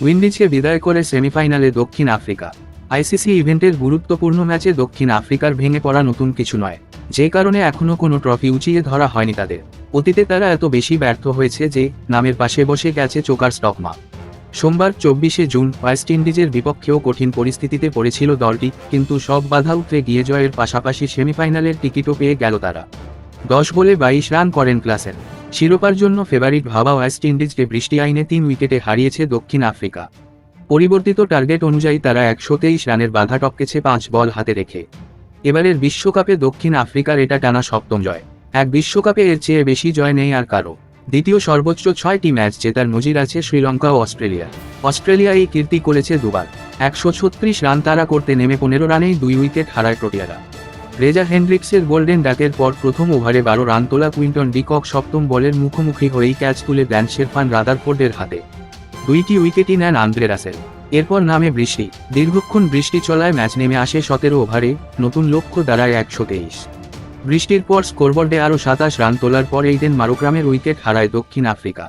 উইন্ডিজকে বিদায় করে সেমিফাইনালে দক্ষিণ আফ্রিকা। আইসিসি ইভেন্টের গুরুত্বপূর্ণ ম্যাচে দক্ষিণ আফ্রিকার ভেঙে পড়া নতুন কিছু নয়। যে কারণে এখনও কোনো ট্রফি উঁচিয়ে ধরা হয়নি তাদের। অতীতে তারা এত বেশি ব্যর্থ হয়েছে যে, নামের পাশে বসে গেছে চোকার স্টকমা। সোমবার চব্বিশে জুন ওয়েস্ট ইন্ডিজের বিপক্ষেও কঠিন পরিস্থিতিতে পড়েছিল দলটি, কিন্তু সব বাধা উতরে গিয়ে জয়ের পাশাপাশি সেমিফাইনালের টিকিটও পেয়ে গেল তারা। দশ বলে বাইশ রান করেন ক্লাসেন। শিরোপার জন্য ফেভারিট ভাবা ওয়েস্ট ইন্ডিজকে বৃষ্টি আইনে তিন উইকেটে হারিয়েছে দক্ষিণ আফ্রিকা। পরিবর্তিত টার্গেট অনুযায়ী তারা একশো তেইশ রানের বাধা টপকেছে পাঁচ বল হাতে রেখে। এবারের বিশ্বকাপে দক্ষিণ আফ্রিকার এটা টানা সপ্তম জয়। এক বিশ্বকাপে এর চেয়ে বেশি জয় নেই আর কারও। দ্বিতীয় সর্বোচ্চ ছয়টি ম্যাচ জেতার নজির আছে শ্রীলঙ্কা ও অস্ট্রেলিয়া। অস্ট্রেলিয়া এই কীর্তি করেছে দুবার। একশো ছত্রিশ রান তারা করতে নেমে পনেরো রানেই দুই উইকেট হারায় প্রোটিয়ারা। রেজা হেন্ড্রিক্সের গোল্ডেন ডাকের পর প্রথম ওভারে বারো রান তোলা কুইন্টন ডিকক সপ্তম বলের মুখোমুখি হয়েই ক্যাচ তুলে দেন শেরফান রাদারফোর্ডের হাতে। দুইটি উইকেটই নেন আন্দ্রে রাসেল এরপর নামে বৃষ্টি। দীর্ঘক্ষণ বৃষ্টি চলায় ম্যাচ নেমে আসে সতেরো ওভারে, নতুন লক্ষ্য দাঁড়ায় একশো তেইশ। বৃষ্টির পর স্কোরবোর্ডে আরও সাতাশ রান তোলার পর এই দিন মারোগ্রামের উইকেট হারায় দক্ষিণ আফ্রিকা।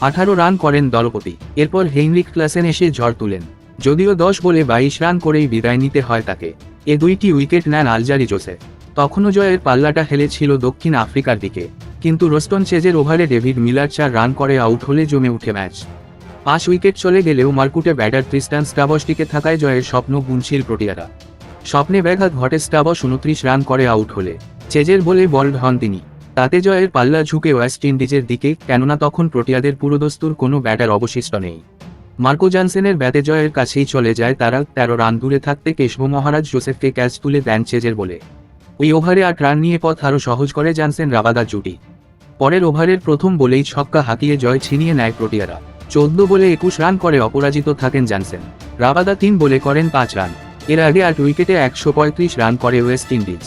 আঠারো রান করেন দলপতি। এরপর হেইনরিক ক্লাসেন এসে ঝড় তুলেন। যদিও দশ বলে বাইশ রান করেই বিদায় নিতে হয় তাকে। এ দুইটি উইকেট নেন আলজারি জোসে। তখনও জয়ের পাল্লাটা হেলেছিল দক্ষিণ আফ্রিকার দিকে, কিন্তু রোস্টন চেজের ওভারে ডেভিড মিলার চার রান করে আউট হলে জমে উঠে ম্যাচ। পাঁচ উইকেট চলে গেলেও মার্কুটে ব্যাটার ত্রিস্টান স্টাবস টিকে থাকায় জয়ের স্বপ্ন বুনছিল প্রোটিয়ারা। স্বপ্নে ব্যাঘাত ঘটে স্টাবস উনত্রিশ রান করে আউট হলে। চেজের বলে বল্ড হন তিনি। তাতে জয়ের পাল্লা ঝুঁকে ওয়েস্ট ইন্ডিজের দিকে, কেননা তখন প্রোটিয়াদের পুরোদস্তুর কোনো ব্যাটার অবশিষ্ট নেই। মার্কো জানসেনের ব্যাটে জয়ের কাছেই চলে যায় তারা তেরো রান দূরে থাকতে কেশব মহারাজ জোসেফকে ক্যাচ তুলে দেন চেজের বলে। ওই ওভারে আট রান নিয়ে পথ আরও সহজ করে জানসেন রাবাদা জুটি। পরের ওভারের প্রথম বলেই ছক্কা হাতিয়ে জয় ছিনিয়ে নেয় প্রোটিয়ারা। চোদ্দ বলে একুশ রান করে অপরাজিত থাকেন জানসেন। রাবাদা তিন বলে করেন পাঁচ রান। এর আগে আট উইকেটে একশো পঁয়ত্রিশ রান করে ওয়েস্ট ইন্ডিজ।